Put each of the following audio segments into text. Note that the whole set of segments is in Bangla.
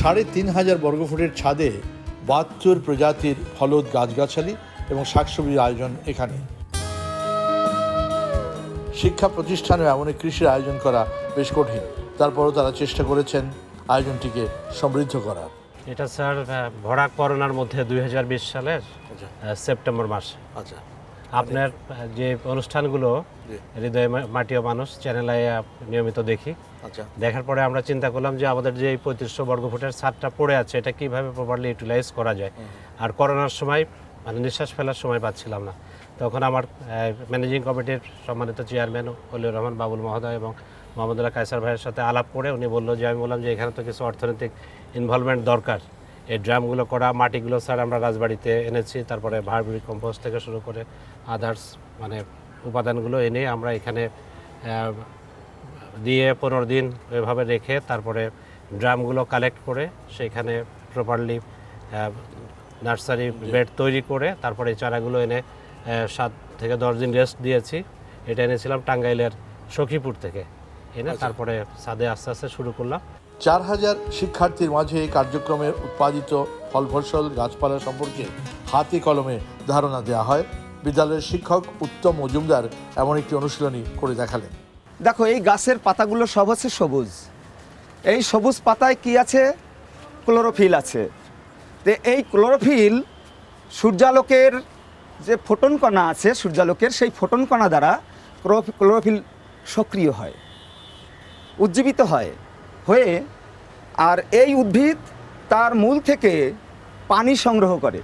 সাড়ে তিন হাজার বর্গফুটের ছাদে বাহাত্তর প্রজাতির ফলদ গাছগাছালি এবং শাকসবজির আয়োজন এখানে। শিক্ষা প্রতিষ্ঠানে এমন কৃষির আয়োজন করা বেশ কঠিন। তারপরও তারা চেষ্টা করেছেন আয়োজনটিকে সমৃদ্ধ করার। এটা স্যার ভরা করোনার মধ্যে দুই হাজার বিশ সালের আচ্ছা। সেপ্টেম্বর মাসে। আচ্ছা। আপনার যে অনুষ্ঠানগুলো। হৃদয় মাটিও মানুষ চ্যানেলে নিয়মিত দেখি দেখার পরে আমরা চিন্তা করলাম যে আমাদের যে এই পঁয়ত্রিশশো বর্গফুটের ছাদটা পড়ে আছে এটা কীভাবে প্রপারলি ইউটিলাইজ করা যায়? আর করোনার সময় মানে নিঃশ্বাস ফেলার সময় পাচ্ছিলাম না। তখন আমার ম্যানেজিং কমিটির সম্মানিত চেয়ারম্যান অলিউর রহমান বাবুল মহোদয় এবং মোহাম্মদুল্লাহ কায়সার ভাইয়ের সাথে আলাপ করে উনি বলল যে আমি বললাম যে এখানে তো কিছু অর্থনৈতিক ইনভলভমেন্ট দরকার। এই ড্রামগুলো করা মাটিগুলো স্যার আমরা রাজবাড়িতে এনেছি তারপরে ভার্বরি কম্পোস্ট থেকে শুরু করে আদার্স মানে উপাদানগুলো এনে আমরা এখানে দিয়ে পনেরো দিন এভাবে রেখে তারপরে ড্রামগুলো কালেক্ট করে সেখানে প্রপারলি নার্সারি বেড তৈরি করে তারপরে চারাগুলো এনে সাত থেকে দশ দিন রেস্ট দিয়েছি। এটা এনেছিলাম টাঙ্গাইলের সখীপুর থেকে। এনে তারপরে ছাদে আস্তে আস্তে শুরু করলাম। চার হাজার শিক্ষার্থীর মাঝে এই কার্যক্রমের উৎপাদিত ফল ফসল গাছপালা সম্পর্কে হাতে কলমে ধারণা দেওয়া হয়। বিদ্যালয়ের শিক্ষক উত্তম মজুমদার এমন একটি অনুশীলনী করে দেখালেন। দেখো, এই গাছের পাতাগুলো সব হচ্ছে সবুজ। এই সবুজ পাতায় কি আছে? ক্লোরোফিল আছে। তো এই ক্লোরোফিল সূর্যালোকের যে ফোটন কণা আছে, সূর্যালোকের সেই ফোটন কণা দ্বারা ক্লোরো- ক্লোরোফিল সক্রিয় হয়, উজ্জীবিত হয়, হয়ে আর এই উদ্ভিদ তার মূল থেকে পানি সংগ্রহ করে।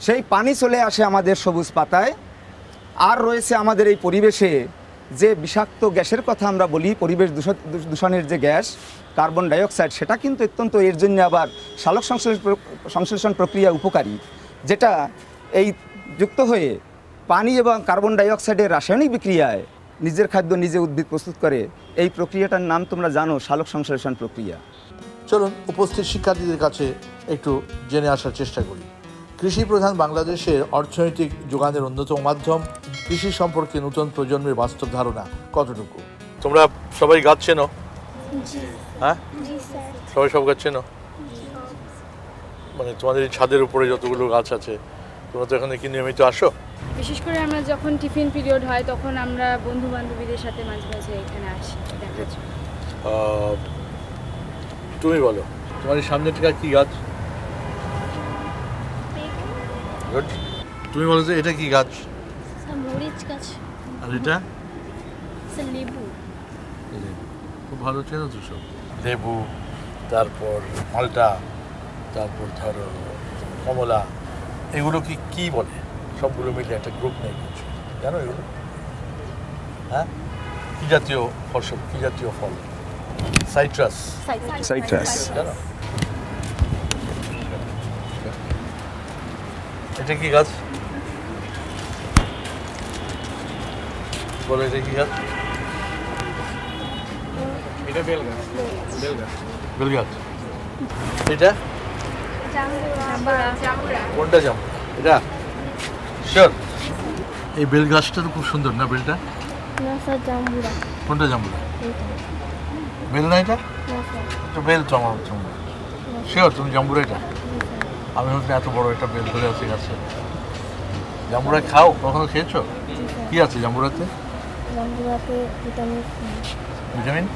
সেই পানি চলে আসে আমাদের সবুজ পাতায়। আর রয়েছে আমাদের এই পরিবেশে যে বিষাক্ত গ্যাসের কথা আমরা বলি, পরিবেশ দূষ- দূষ- দূষণের যে গ্যাস, কার্বন ডাইঅক্সাইড, সেটা কিন্তু অত্যন্ত এর জন্য আবার সালোক সংশ্লেষ সংশ্লেষণ প্রক্রিয়া উপকারী, যেটা এই যুক্ত হয়ে পানি এবং কার্বন ডাইঅক্সাইডের রাসায়নিক বিক্রিয়ায় নিজের খাদ্য নিজে উদ্ভিদ প্রস্তুত করে, এই প্রক্রিয়াটার নাম তোমরা জানো সালোক সংশ্লেষণ প্রক্রিয়া। চলুন, উপস্থিত শিক্ষার্থীদের কাছে একটু জেনে আসার চেষ্টা করি। কৃষি প্রধান বাংলাদেশের অর্থনৈতিক যোগানের অন্যতম মাধ্যম কৃষি সম্পর্কে নতুন প্রজন্মের বাস্তব ধারণা কতটুকু? তোমরা সবাই গাছ চেনো? হ্যাঁ? সবাই সব গাছ চেনো? মানে তোমাদের এই ছাদের উপরে যতগুলো গাছ আছে তোমরা তো এখানে কি নিয়মিত আসো? বিশেষ করে আমরা যখন টিফিন পিরিয়ড হয় তখন আমরা বন্ধু বান্ধবীদের সাথে মাঝে মাঝে এখানে আসি তুমি বলো তোমার সামনে থেকে কি গাছ. তুমি বলো যে এটা কি গাছ? স্যার মরিচ গাছ। আর এটা? লেবু। খুব ভালো চেনো তো সব। লেবু তারপর মালটা তারপর ধরো কমলা এগুলো কি কি বলে? সবগুলো মিলে একটা গ্রুপ নেই কিছু। জানো এগুলো? হ্যাঁ? কি জাতীয় ফসল কি জাতীয় ফল? সাইট্রাস সাইট্রাস জানো? এটা কি গাছ? বলো এটা কি গাছ বেল গাছ বেল গাছ এটা? কোনটা জাম? এটা? শিওর এই বেল গাছটা তো খুব সুন্দর না বেলটা? না স্যার জাম্বুরা। কোনটা জামুরা বেল না এটা? না স্যার। তো বেল তো আমার হচ্ছে শিওর তুমি জাম্বুরা এটা? আমি হচ্ছে এত বড় একটা বেল ধরে আছে গাছে। জাম্বুরা খাও? কখনো খেয়েছো? কি আছে জাম্বুরাতে? জাম্বুরাতে ভিটামিন ভিটামিন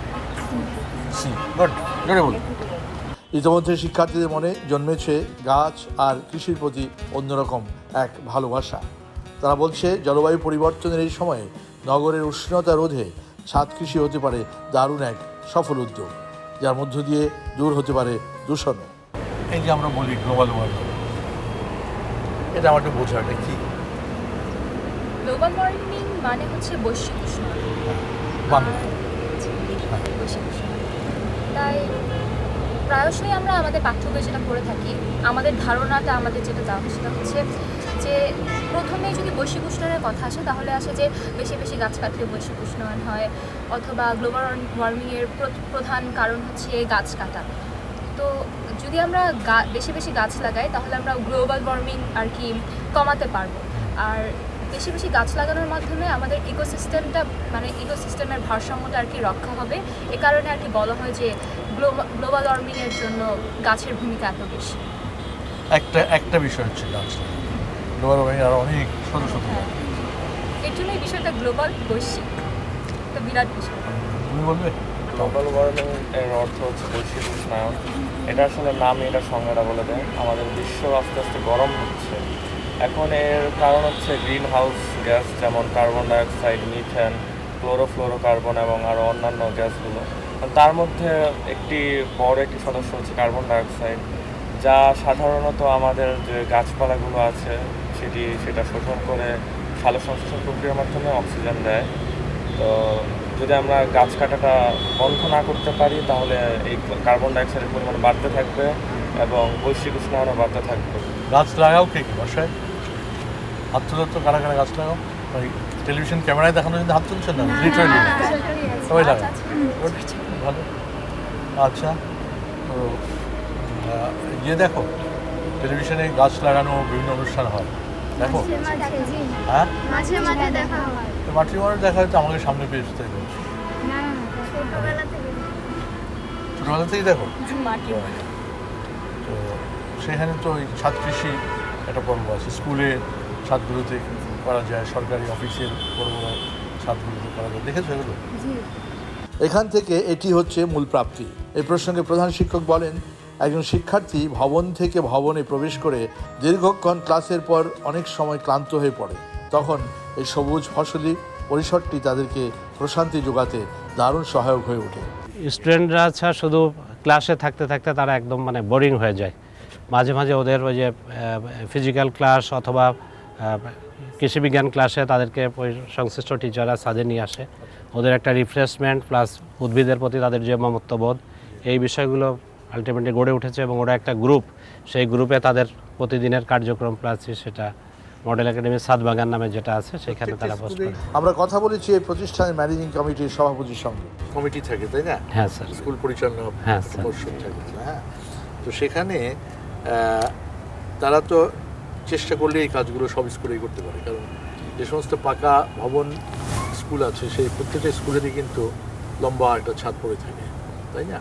সি। গুড জোরে বলুন। ইতিমধ্যে শিক্ষার্থীদের মনে জন্মেছে গাছ আর কৃষির প্রতি অন্যরকম এক ভালোবাসা। তারা বলছে জলবায়ু পরিবর্তনের এই সময়ে নগরের উষ্ণতা রোধে ছাদ কৃষি হতে পারে দারুণ এক সফল উদ্যোগ যার মধ্য দিয়ে দূর হতে পারে দূষণও। এই যে আমরা বলি গ্লোবাল ওয়ার্মিং এটা আমার একটু বোঝা এটা কি? গ্লোবাল ওয়ার্মিং মানে হচ্ছে বৈশ্বিক উষ্ণতা। বাংলা বৈশ্বিক উষ্ণতা। তাই প্রায়শই আমরা আমাদের পাঠ্য বই যেটা পড়ে থাকি আমাদের ধারণাটা আমাদের যেটা দেওয়া সেটা হচ্ছে যে প্রথমে যদি বৈশ্বিক উষ্ণায়নের কথা আসে তাহলে আসে যে বেশি বেশি গাছ কাটলে বৈশ্বিক উষ্ণায়ন হয় অথবা গ্লোবাল ওয়ার্মিংয়ের প্রধান কারণ হচ্ছে গাছ কাটা। তো যদি আমরা বেশি বেশি গাছ লাগাই তাহলে আমরা গ্লোবাল ওয়ার্মিং আর কি কমাতে পারব। আর বেশি বেশি গাছ লাগানোর মাধ্যমে আমাদের ইকোসিস্টেমটা মানে ইকোসিস্টেমের ভারসাম্যটা আর কি রক্ষা হবে। এ কারণে আর কি বলা হয় যে গ্লোবাল ওয়ার্মিংয়ের জন্য গাছের ভূমিকা এত বেশি। একটা একটা বিষয় হচ্ছে গাছ গ্লোবাল ওয়ার্মিং আর অনেক শত শত এর জন্য এই বিষয়টা গ্লোবাল বৈশ্বিক। একটা বিরাট বিষয়। তুমি বলবে? গ্লোবাল ওয়ার্মিং এর অর্থ হচ্ছে বৈশ্বিক উষ্ণায়ন। এটা আসলে নাম এটা সংজ্ঞাটা বলে দেয়। আমাদের বিশ্ব আস্তে আস্তে গরম হচ্ছে। এখন এর কারণ হচ্ছে গ্রিন হাউস গ্যাস যেমন কার্বন ডাইঅক্সাইড মিথেন ক্লোরোফ্লোরোকার্বন এবং আরও অন্যান্য গ্যাসগুলো। তার মধ্যে একটি বড় একটি সদস্য হচ্ছে কার্বন ডাইঅক্সাইড যা সাধারণত আমাদের যে গাছপালাগুলো আছে, সেটি সেটা শোষণ করে সালো সংশ্লেষণ প্রক্রিয়ার মাধ্যমে অক্সিজেন দেয়। তো যদি আমরা গাছ কাটাটা বন্ধ না করতে পারি, তাহলে এই কার্বন ডাইঅক্সাইডের পরিমাণ বাড়তে থাকবে এবং বৈশ্বিক উষ্ণায়নও বাড়তে থাকবে। গাছ লাগাও কে বাসায় হাত তুলে তো কারা কারা গাছ লাগাও? ওই টেলিভিশন ক্যামেরায় দেখানো কিন্তু হাত তুলছেন না? লিটারালি সবাই লাগাও ভালো। আচ্ছা তো ইয়ে দেখো টেলিভিশনে গাছ লাগানো বিভিন্ন অনুষ্ঠান হয়। দেখো। হ্যাঁ। মাঝে মাঝে দেখা হয়। তো মাটির মানুষ দেখা হয়তো আমাকে সামনে পেয়েছে তাই বলছি না না ছোটবেলা থেকে ছোটোবেলা থেকেই দেখো? তো সেখানে তো ওই কৃষি একটা পর্ব আছে। স্কুলে ছাদগুলোতে করা যায় সরকারি অফিসের বড় বড় ছাদগুলোতে করা যায়। দেখেছ এগুলো? এখান থেকে এটি হচ্ছে মূল প্রাপ্তি। এই প্রসঙ্গে প্রধান শিক্ষক বলেন একজন শিক্ষার্থী ভবন থেকে ভবনে প্রবেশ করে দীর্ঘক্ষণ ক্লাসের পর অনেক সময় ক্লান্ত হয়ে পড়ে। তখন এই সবুজ ফসলি পরিসরটি তাদেরকে প্রশান্তি যোগাতে দারুণ সহায়ক হয়ে ওঠে। স্টুডেন্টরা আচ্ছা শুধু ক্লাসে থাকতে থাকতে তারা একদম মানে বোরিং হয়ে যায়। মাঝে মাঝে ওদের ওই যে ফিজিক্যাল ক্লাস অথবা কৃষিবিজ্ঞান ক্লাসে তাদেরকে সংশ্লিষ্ট টিচাররা সাজে নিয়ে আসে। ওদের একটা রিফ্রেশমেন্ট প্লাস উদ্ভিদের প্রতি তাদের যে মমত্ববোধ এই বিষয়গুলো আলটিমেটলি গড়ে উঠেছে এবং ওরা একটা গ্রুপ সেই গ্রুপে তাদের প্রতিদিনের কার্যক্রম প্লাস সেটা মডেল একাডেমি সাতবাগান নামে যেটা আছে সেখানে তারা বস করে। আমরা কথা বলেছি এই প্রতিষ্ঠানের ম্যানেজিং কমিটির সভাপতির সঙ্গে। কমিটি থাকে তাই না? হ্যাঁ স্যার। স্কুল পরিচালনা হ্যাঁ, স্যার। থাকে হ্যাঁ? তো সেখানে তারা তো চেষ্টা করলে এই কাজগুলো সব স্কুলেই করতে পারে। কারণ যে সমস্ত পাকা ভবন স্কুল আছে সেই প্রত্যেকটা স্কুলেরই কিন্তু লম্বা একটা ছাদ পড়ে থাকে তাই না?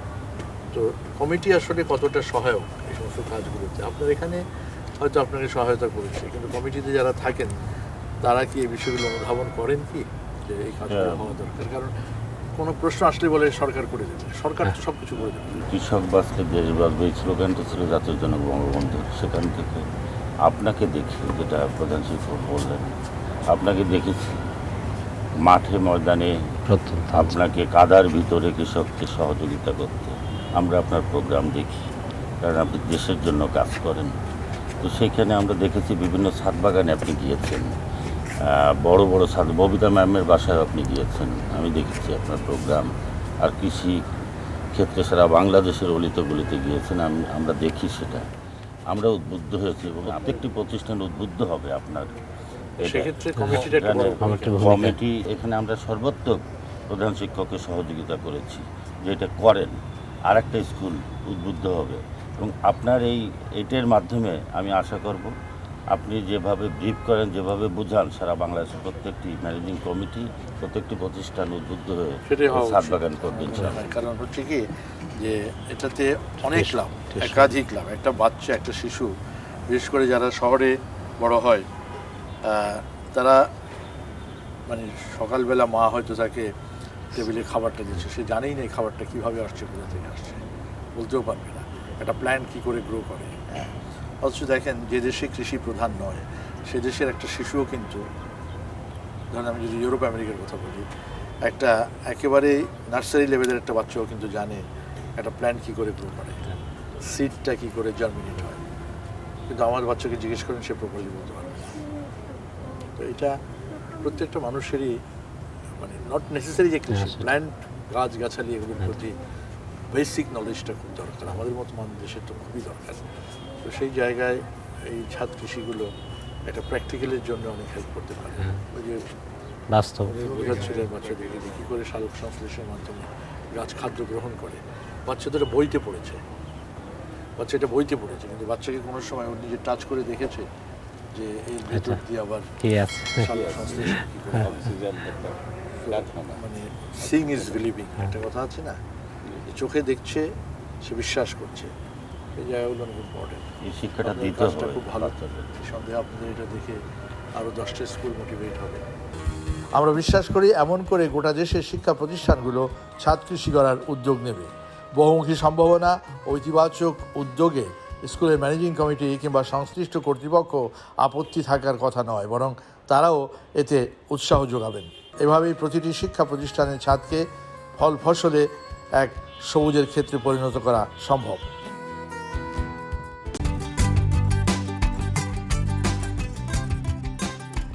তো কমিটি আসলে কতটা সহায়ক এই সমস্ত কাজগুলোতে? আপনার এখানে হয়তো আপনাকে সহায়তা করেছে কিন্তু কমিটিতে যারা থাকেন তারা কি এই বিষয়গুলো অনুধাবন করেন কি? যে এই কাজগুলো হ্যাঁ। হওয়া দরকার। কারণ কোনো প্রশ্ন আসলে বলে সরকার করে দেবে সরকার তো সব কিছু করে দেবে। কৃষক বাঁচলে দেশ বাঁচবে এই স্লোগানটা ছিল জাতীয় জনক বঙ্গবন্ধু সেখান থেকে। আপনাকে দেখি যেটা প্রধান শিক্ষক বললেন আপনাকে দেখেছি। মাঠে ময়দানে আপনাকে কাদার ভিতরে কৃষককে সহযোগিতা করতে আমরা আপনার প্রোগ্রাম দেখি কারণ আপনি দেশের জন্য কাজ করেন। তো সেখানে আমরা দেখেছি বিভিন্ন ছাদ বাগানে আপনি গিয়েছেন। বড় বড় ছাদ ববিতা ম্যামের বাসায় আপনি গিয়েছেন। আমি দেখেছি আপনার প্রোগ্রাম। আর কৃষি ক্ষেত্রে সারা বাংলাদেশের অলিত গলিতে গিয়েছেন আমি আমরা দেখি সেটা। আমরা উদ্বুদ্ধ হয়েছি এবং প্রত্যেকটি প্রতিষ্ঠান উদ্বুদ্ধ হবে আপনার। কমিটি এখানে আমরা সর্বত্র প্রধান শিক্ষককে সহযোগিতা করেছি যে এটা করেন আর একটা স্কুল উদ্বুদ্ধ হবে এবং আপনার এই এটার মাধ্যমে আমি আশা করব আপনি যেভাবে ব্রিফ করেন যেভাবে বুঝান সারা বাংলাদেশের প্রত্যেকটি ম্যানেজিং কমিটি প্রত্যেকটি প্রতিষ্ঠান উদ্বুদ্ধ হয়ে সাত বাগান করবে ইনশাআল্লাহ। কারণ হচ্ছে কি যে এটাতে অনেক লাভ একাধিক লাভ। একটা বাচ্চা একটা শিশু বিশেষ করে যারা শহরে বড় হয় তারা মানে সকালবেলা মা হয়তো তাকে টেবিলে খাবারটা দিচ্ছে। সে জানেই না এই খাবারটা কীভাবে আসছে কোথা থেকে আসছে। বলতেও পারবে না। একটা প্ল্যান কী করে গ্রো করে। হ্যাঁ। অথচ দেখেন যে দেশে কৃষি প্রধান নয় সে দেশের একটা শিশুও কিন্তু ধরেন আমি যদি ইউরোপ আমেরিকার কথা বলি একটা একেবারে নার্সারি লেভেলের একটা বাচ্চাও কিন্তু জানে একটা প্ল্যান্ট কী করে গ্রো করে সিডটা কী করে জার্মিনেট হয়। কিন্তু আমার বাচ্চাকে জিজ্ঞেস করেন সে প্রপারলি বলতে পারবে তো এটা প্রত্যেকটা মানুষেরই মানে নট নেসেসারি যে কৃষি হ্যাঁ, প্ল্যান্ট গাছ গাছালি এগুলোর প্রতি বেসিক নলেজটা খুব দরকার। আমাদের মতো মানুষ দেশের তো খুবই দরকার। তো সেই জায়গায় এই ছাদ কৃষিগুলো একটা প্র্যাকটিক্যালের জন্য অনেক হেল্প করতে পারে। হ্যাঁ। ওই যে বাস্তব। বোঝাচ্ছিলেন বাচ্চাদেরকে যে কী করে সালোক সংশ্লেষের মাধ্যমে গাছ খাদ্য গ্রহণ করে। বাচ্চাদের বইতে পড়েছে। বাচ্চা এটা বইতে পড়েছে কিন্তু বাচ্চাকে কোনো সময় ওর নিজে টাচ করে দেখেছে যে এই ভেতর আচ্ছা। দিয়ে আবার কি সংশ্লেষণ কী করে মানে সিং ইজ বিলিভিং একটা কথা আছে না? চোখে দেখছে সে বিশ্বাস করছে। এই জায়গাগুলো অনেক ইম্পর্টেন্ট এই শিক্ষাটা দিতে হবে খুব ভালো। সন্দেহে আপনাদের এটা দেখে আরও দশটা স্কুল মোটিভেট হবে। আমরা বিশ্বাস করি এমন করে গোটা দেশের শিক্ষা প্রতিষ্ঠানগুলো ছাদ কৃষি করার উদ্যোগ নেবে। বহুমুখী সম্ভাবনা ও ইতিবাচক উদ্যোগে স্কুলের ম্যানেজিং কমিটি কিংবা সংশ্লিষ্ট কর্তৃপক্ষ আপত্তি থাকার কথা নয় বরং তারাও এতে উৎসাহ যোগাবেন। এভাবেই প্রতিটি শিক্ষা প্রতিষ্ঠানের ছাদকে ফল ফসলে এক সবুজের ক্ষেত্রে পরিণত করা সম্ভব।